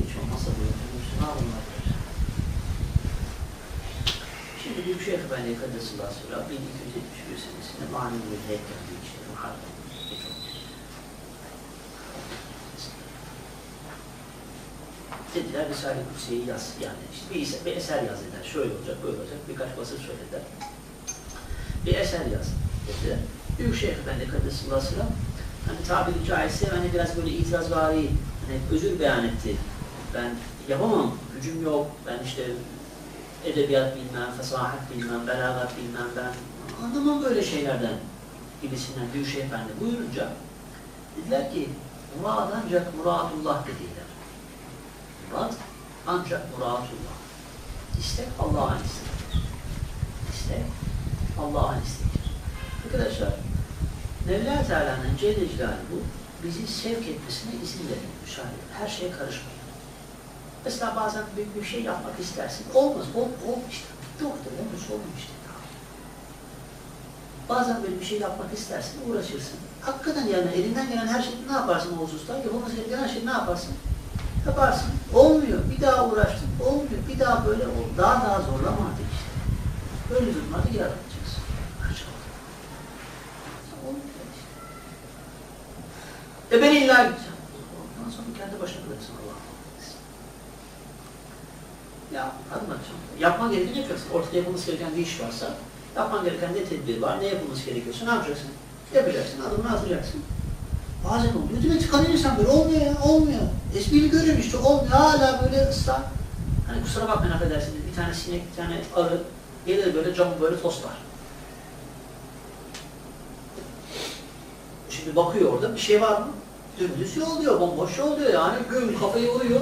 hiç olmazsa bu yöntemimiz ne yapalım arkadaşlar? Şimdi Büyük Şeyh Efendi Kadısallahu Sıra 1271 senesinde bir heykel bir işte Muharrem. Dediler Risale-i Kutsiye'yi yaz. Yani işte bir, eser, bir eser yaz dediler. Şöyle olacak, böyle olacak. Birkaç basır söylediler. Bir eser yaz dediler. Büyük Şeyh Efendi Kadısallahu Sıra hani tabiri caizse hani biraz böyle itirazvari hani özür beyan etti. Ben yapamam, gücüm yok, ben işte edebiyat bilmem, fesahat bilmem, belagat bilmem ben anlamam böyle şeylerden gibisinden Büyükşehir Efendi buyurunca dediler ki murad ancak muradullah dediler. Murad ancak muradullah. İstek Allah'ın isteğidir. İstek Allah'ın isteğidir. Arkadaşlar Mevla Teala'nın Celle Celaluhu bizi sevk etmesine izin verin, müsaade. Her şeye karışmayın. Mesela bazen büyük bir şey yapmak istersin. Olmaz, ol, ol işte. Yoktur, olmuş, olmuş işte. Bazen böyle bir şey yapmak istersin, uğraşırsın. Hakikaten yani elinden gelen her şeyi ne yaparsın o hususta? Yapılması gereken her şeyi ne yaparsın? Yaparsın. Olmuyor. Bir daha uğraştın. Olmuyor. Bir daha böyle ol. Daha daha zorlama artık işte. Böyle durumlarda. Aç ol. Olmuyor işte. E ben illa gideceğim. Ondan sonra kendi başına bırakırsın Adım atacağım. Yapman gerekeni yapacaksın. Ortada yapılması gereken bir iş varsa, yapman gereken ne tedbir var, ne yapılması gerekiyorsa ne yapacaksın? Yapacaksın, adımını atacaksın. Bazen oluyor. Demek tıkanıyor insan böyle. Olmuyor ya, olmuyor. Esprili görüyorum işte, olmuyor. Hala böyle ısrar. Hani kusura bakmayın affedersiniz. Bir tane sinek, bir tane arı gelir böyle camı böyle toslar. Şimdi bakıyor orada bir şey var mı? Dümdüz yol diyor, bomboş yol diyor yani. Gül kafayı vuruyor.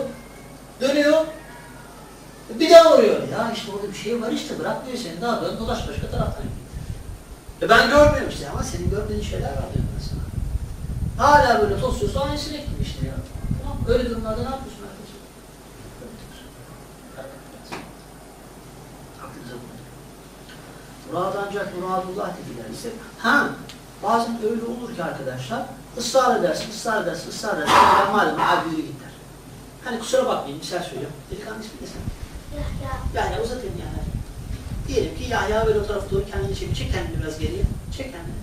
Bir daha vuruyor. Ya işte orada bir şey var işte bırak diyor seni daha dön dolaş başka taraftan. E ben görmüyorum işte ama senin görmediğin şeyler var diyor ben sana. Hala böyle tosluyorsa aynı sinek gibi işte ya. Tamam öyle durumlarda ne yapıyorsun arkadaşlar? Aklınıza bulun. Murad ancak muradullah dediler ise ha bazen öyle olur ki arkadaşlar ısrar edersin, ısrar edersin, ısrar edersin. Madem abi yürü git der. Hani kusura bakmayın misal söylüyorum. Delikanlı ismi ne sen? Yahya uzatayım yani. Diyelim ki Yahya böyle o tarafa doğru kendini çek, çek kendini biraz geriye. Çek kendini.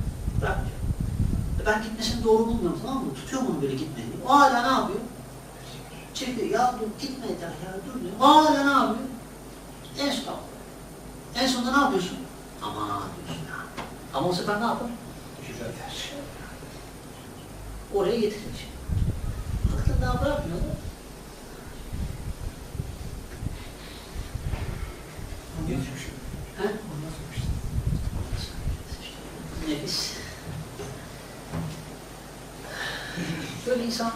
Bırakmayacağım. E Ben gitmesini doğru bulmuyorum tamam mı? Tutuyorum onu böyle gitmeni. O hala ne yapıyor? Çekiyor. Ya dur gitme Yahya dur diyor. O hala ne yapıyor? En son En sonunda ne yapıyorsun? Aman diyorsun ya. Ama o sefer ne yapar? Oraya getirecek. Hakikaten daha bırakmıyor da. He? Nefis. Böyle insan,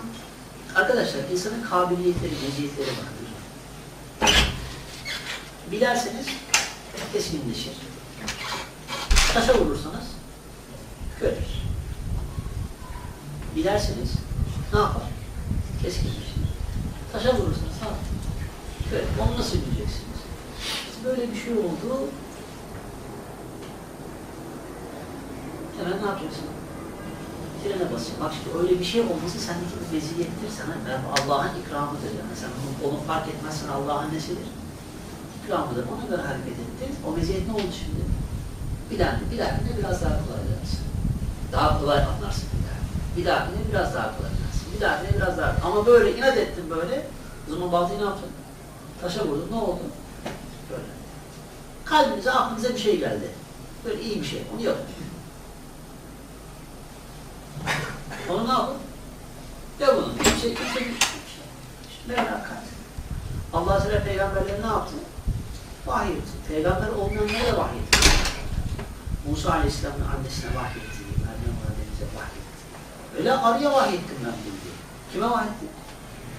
arkadaşlar insanın kabiliyetleri, meziyetleri bakın. Bilerseniz keskinleşir. Taşa vurursanız körür. Bilerseniz ne yapar? Keskinleşir. Taşa vurursanız ne yapar? Körür. Onu nasıl bileceksiniz? böyle bir şey oldu. Hemen ne yapacaksın? Frene basın. Bak işte öyle bir şey olması sendeki bir meziyettir sana. Yani Allah'ın ikramıdır yani. Sen onu, onu fark etmezsen Allah'ın nesidir? İkramıdır. Ona göre hareket ettin. O meziyet ne oldu şimdi? Bir dahakine, bir dahakine biraz daha kolay edersin. Daha kolay anlarsın bir daha. Bir dahakine biraz daha kolay anlarsın. Bir dahakine biraz daha. Ama böyle inat ettin böyle. O zaman baltayı ne yapacaksın? Taşa vurdun. Ne oldu? Böyle. Kalbinize, aklınıza bir şey geldi. Böyle iyi bir şey. Onu yapın. Onu ne yapın? Kimse bir şey. Melakat. Allah Teala peygamberleri ne yaptı? Vahiy etti. Peygamber olmayanlara da vahiy etti. Musa Aleyhisselam'ın annesine vahiy etti. Meryem Validemize vahiy etti. Öyle arıya vahiy ettim ben bunu diye. Kime vahiy etti?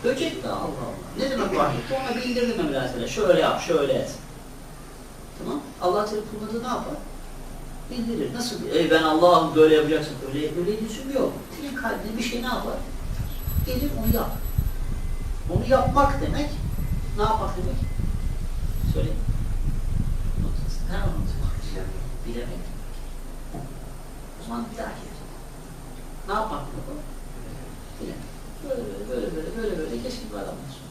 Böcek mi? Allah Allah. Ne demek vahiy etti? Ona bildirdim Mevla Teala. Şöyle yap, şöyle et. Tamam. Allah Teala kulları ne yapar? Bildirir. Nasıl? Ey ben Allah'ım böyle yapacaksın. Öyle öyle lüzum yok. Kalbine bir şey ne yapar? Gelir onu yap. Onu yapmak demek ne yapmak demek? Söyle. Ne unutmak? Bilemek. O zaman bir dahaki. Ne yapmak demek o? Bilemek. Böyle böyle böyle böyle böyle böyle keskin bir adamsın.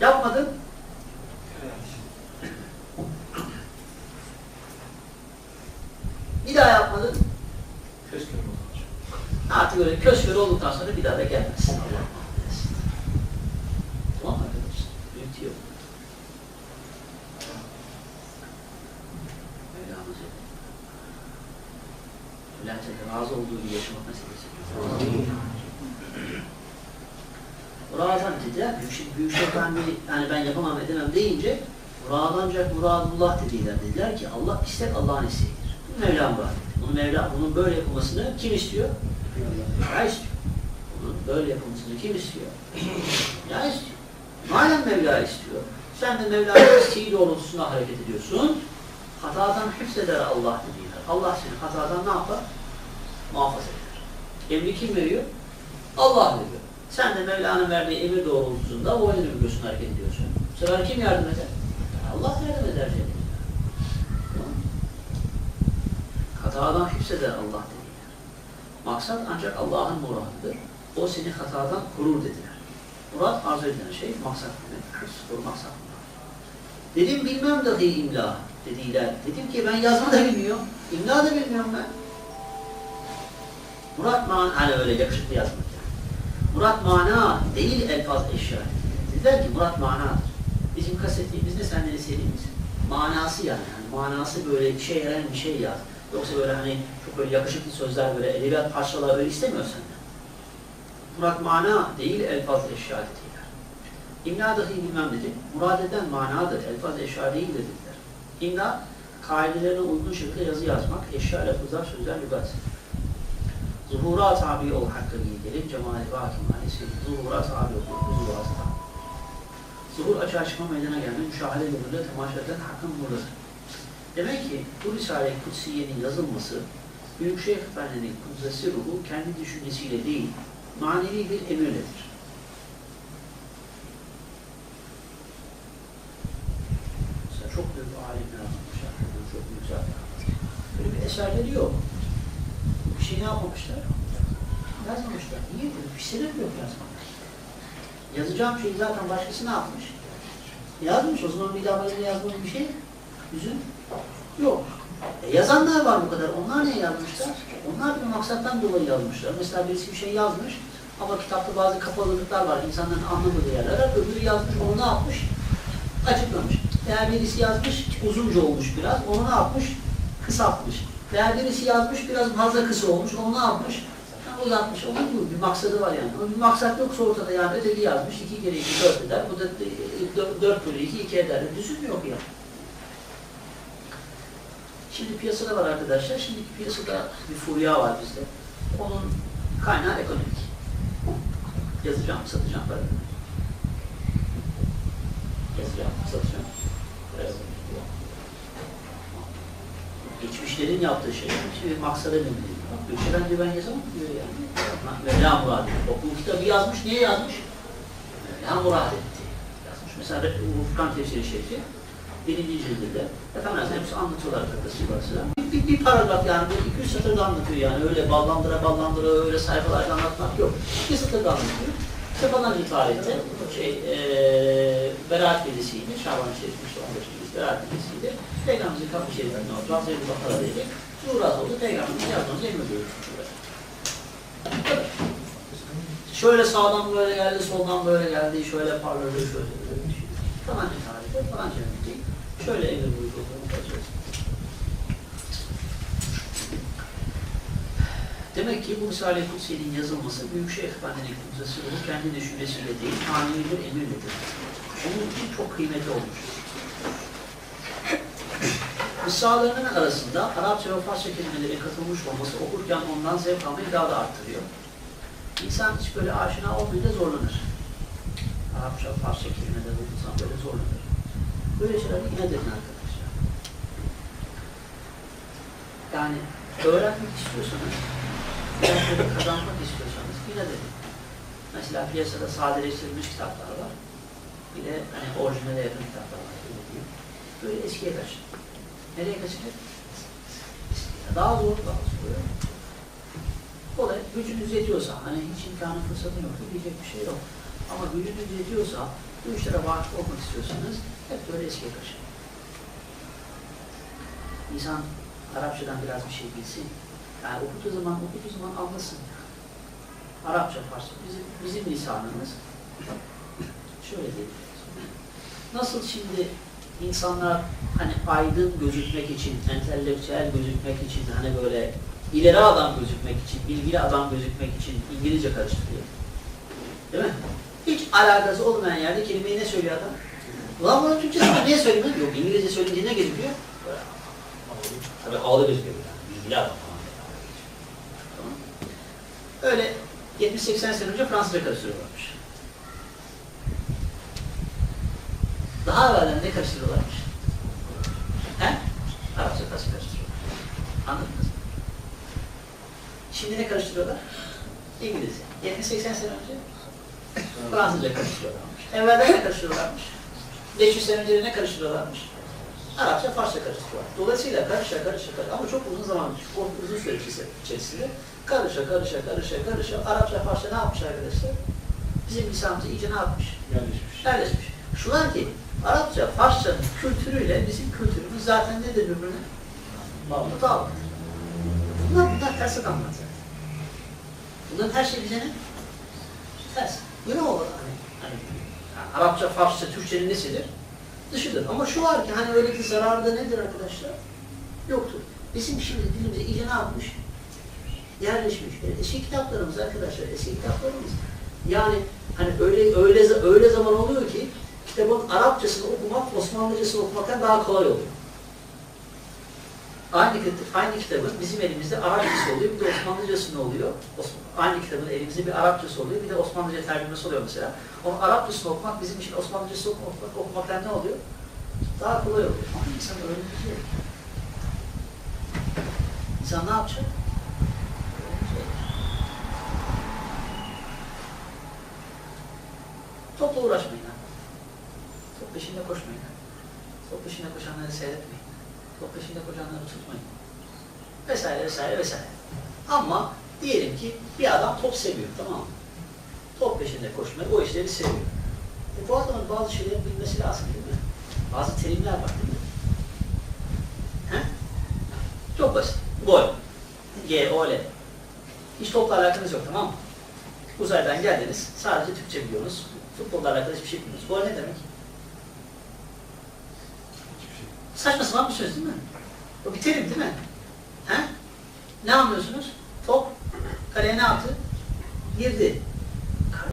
Yapmadın. Bir daha yapmadın. Köşküm olmuş. Artık öyle köz köre olduktan sonra bir daha da gelmezsin. Allah muhafaza etsin. Tamam mı arkadaşlar? Büyütüyor. Mevlamız yok. Bülent'e razı olduğu gibi yaşamak nasip etsin. Muradan dediler, büyük, büyük şeytan bir, yani ben yapamam edemem deyince Murad ancak muradullah dediler. Dediler ki Allah istek Allah'ın isteğidir. Bu Mevla murad. Bunu Mevla, bunun böyle yapılmasını kim istiyor? Ya istiyor. Bunun böyle yapılmasını kim istiyor? Ya istiyor. Madem Mevla istiyor, sen de Mevla'nın isteği doğrultusunda hareket ediyorsun. Hatadan hıfzeder Allah dediler. Allah seni hatadan ne yapar? Muhafaza eder. Emri kim veriyor? Allah veriyor. Sen de Mevla'nın verdiği emir doğrultusunda boynunu büküyorsun, hareket ediyorsun. Bu sefer kim yardım eder? Allah yardım eder cennet. Hatadan hıfzeder Allah dediler. Maksat ancak Allah'ın muradıdır. O seni hatadan korur dediler. Murat arzu edilen şey maksat demek. Bu maksat. Dedim bilmem dahi imla dediler. Dedim ki ben yazma da bilmiyorum. İmla da bilmiyorum ben. Murat man hani öyle yakışıklı yazmak yani. Murat mana değil elfaz eşya. Dediler ki Murat manadır. Bizim kastettiğimiz ne senden istediğimiz? Manası yani. yani. Manası böyle işe yarayan bir şey yaz. Yoksa böyle hani çok böyle yakışıklı sözler böyle edebiyat parçaları böyle istemiyor senden. Murat mana değil elfaz eşya dediler. İmla dahi bilmem dedi. Murad eden manadır. Elfaz eşya değildir dediler. İmla kaidelerine uygun şekilde yazı yazmak, eşya, lafızlar, sözler, lügat. Zuhura tabi ol hakkı gelir, cemali ve hakimanesi, zuhura tabi ol, zuhura tabi. Zuhur açığa çıkma meydana gelme, müşahede yoluyla temaşa edilen hakkın nurları. Demek ki bu Risale-i Kutsiye'nin yazılması, Büyük Şeyh Efendi'nin kudzesi ruhu kendi düşüncesiyle değil, manevi bir emirledir. Mesela çok büyük alimler anlatmışlar, çok büyük zaten. Böyle bir eserleri yok. Bir şey ne yapmamışlar? Yazmamışlar. Niye? Bir sebep yok yazmamak. Yazacağım şeyi zaten başkası ne yapmış? Yazmış. O zaman bir daha böyle yazmanın bir şey yüzün yok. E yazanlar var bu kadar. Onlar ne yazmışlar? Onlar bir maksattan dolayı yazmışlar. Mesela birisi bir şey yazmış ama kitapta bazı kapalılıklar var. İnsanların anlamadığı yerler var. Öbürü yazmış, onu ne yapmış? Açıklamış. Veya birisi yazmış, uzunca olmuş biraz. Onu ne yapmış? Kısaltmış. Veya birisi yazmış, biraz fazla kısa olmuş. Onu ne yapmış? Yani uzatmış. Onun gibi bir maksadı var yani. Bir maksat yoksa ortada yani. Öteki yazmış, iki kere iki dört eder. Bu da dört- bölü iki, iki eder. Düzüm yok ya. Şimdi piyasada var arkadaşlar. Şimdiki piyasada bir furya var bizde. Onun kaynağı ekonomik. Yazacağım, satacağım para. Yazacağım, satacağım. kazanacağım. Geçmişlerin yaptığı şeyler. Şimdi maksada bilmiyorum. Gökçe bence ben yazamam diyor yani. Mevla Murad. Bak bu kitabı yazmış. Niye yazmış? Mevla Murad etti. Yazmış. Mesela Furkan Tefsiri Şerifi birinci cildinde efendim hepsi anlatıyorlar sırasıyla. Bir, bir, bir paragraf yani bir 200 satırda anlatıyor yani öyle ballandıra ballandıra öyle sayfalarca anlatmak yok. Bir satırda anlatıyor. İşte falan tarihte şey eee Berat Gecesi'ydi, Şaban Şerif'in işte 15 Gecesi Berat Gecesi'ydi. Peygamberimizin kapı şerifinin orada Hazreti Bakar'a dedi. Zuhurat oldu, Peygamberimizin. Bu kadar. Şöyle sağdan böyle geldi, soldan böyle geldi, şöyle parladı, şöyle böyle. Falanca tarihte, falanca değil. Şöyle buyurdu. Demek ki bu Risale-i Kutsiye'nin yazılması Büyükşehir Efendi'nin kutsası ruhu kendi düşüncesiyle değil, manevi bir emirledir. Onun için çok kıymetli olmuştur. Mısralarının arasında Arapça ve Farsça kelimeleri katılmış olması okurken ondan zevk almayı daha da arttırıyor. İnsan hiç böyle aşina olmayınca zorlanır. Arapça, Farsça kelimeleri okursan böyle zorlanır. Böyle şeyler yine dedin arkadaşlar. Yani öğrenmek istiyorsanız, dersleri kazanmak istiyorsanız dedin. Mesela piyasada sadeleştirilmiş kitaplar var. Bir de hani orijinale yakın kitaplar var. Öyle diyeyim. Böyle eskiye kaçın. Nereye kaçacak? Daha zor, daha zor. Olay gücünüz yetiyorsa, hani hiç imkanı fırsatı yok, diyecek bir şey yok. Ama gücünüz yetiyorsa, bu işlere vakıf olmak istiyorsanız hep böyle eskiye kaçın. İnsan Arapçadan biraz bir şey bilsin. Yani okuduğu zaman, okuduğu zaman anlasın. Arapça, Farsça, bizim, bizim lisanımız şöyle değil. Nasıl şimdi insanlar hani aydın gözükmek için, entelektüel gözükmek için, hani böyle ileri adam gözükmek için, bilgili adam gözükmek için İngilizce karıştırıyor. Değil mi? Hiç alakası olmayan yerde kelimeyi ne söylüyor adam? Ulan bunu Türkçesinde niye söylemiyor? Yok İngilizce söyleyince ne gözüküyor? Tabii havalı gözüküyor. Bilgili adam. Öyle 70-80 sene önce Fransızca karıştırıyorlarmış. Daha evvelden ne karıştırıyorlarmış? He? Arapça nasıl karıştırıyorlar? Anladınız mı? Şimdi ne karıştırıyorlar? İngilizce. 70-80 sene önce Fransızca karıştırıyorlarmış. Evvelden ne karıştırıyorlarmış? 500 sene önce ne karıştırıyorlarmış? Arapça, Farsça karıştırıyorlar. Dolayısıyla karışa karışa karışa ama çok uzun zaman, çok uzun süre içerisinde karışa karışa karışa karışa Arapça, Farsça ne yapmış arkadaşlar? Bizim lisanımıza iyice ne yapmış? Yerleşmiş. yerleşmiş. Şu var ki Arapça, Farsçanın kültürüyle bizim kültürümüz zaten nedir birbirine? Bağlı bağlı. Bunlar, bunlar ters adamlar zaten. Bunların her şey bize ne? Ters. Bu ne olur? Hani, hani, yani Arapça, Farsça, Türkçenin nesidir? Dışıdır. Ama şu var ki hani öyle bir zararı da nedir arkadaşlar? Yoktur. Bizim şimdi dilimize iyice ne yapmış? Yerleşmiş. E, Eski kitaplarımız arkadaşlar, eski kitaplarımız. Yani hani öyle öyle öyle zaman oluyor ki kitabın Arapçasını okumak Osmanlıcasını okumaktan daha kolay oluyor. Aynı, aynı kitabın bizim elimizde Arapçası oluyor, bir de Osmanlıcası ne oluyor? Aynı kitabın elimizde bir Arapçası oluyor, bir de Osmanlıca tercümesi oluyor mesela. Onun Arapçasını okumak bizim için Osmanlıcası okumak, okumaktan ne oluyor? Daha kolay oluyor. Ama insan öğrenecek. İnsan ne yapacak? Topla uğraşmayın. ha. Top peşinde koşmayın. ha. Top peşinde koşanları seyretmeyin. Top peşinde koşanları tutmayın. Vesaire vesaire vesaire. Ama diyelim ki bir adam top seviyor tamam mı? Top peşinde koşmayı, o işleri seviyor. E bu adamın bazı şeyleri bilmesi lazım değil mi? Bazı terimler var değil mi? He? Çok basit. Gol. G, O, L. Hiç topla alakanız yok tamam mı? Uzaydan geldiniz, sadece Türkçe biliyorsunuz. Futbolla alakalı hiçbir şey bilmiyorsunuz. Gol ne demek? Hiçbir şey. Saçma sapan bir söz değil mi? O bir değil mi? He? Ne anlıyorsunuz? Top kaleye ne yaptı? Girdi.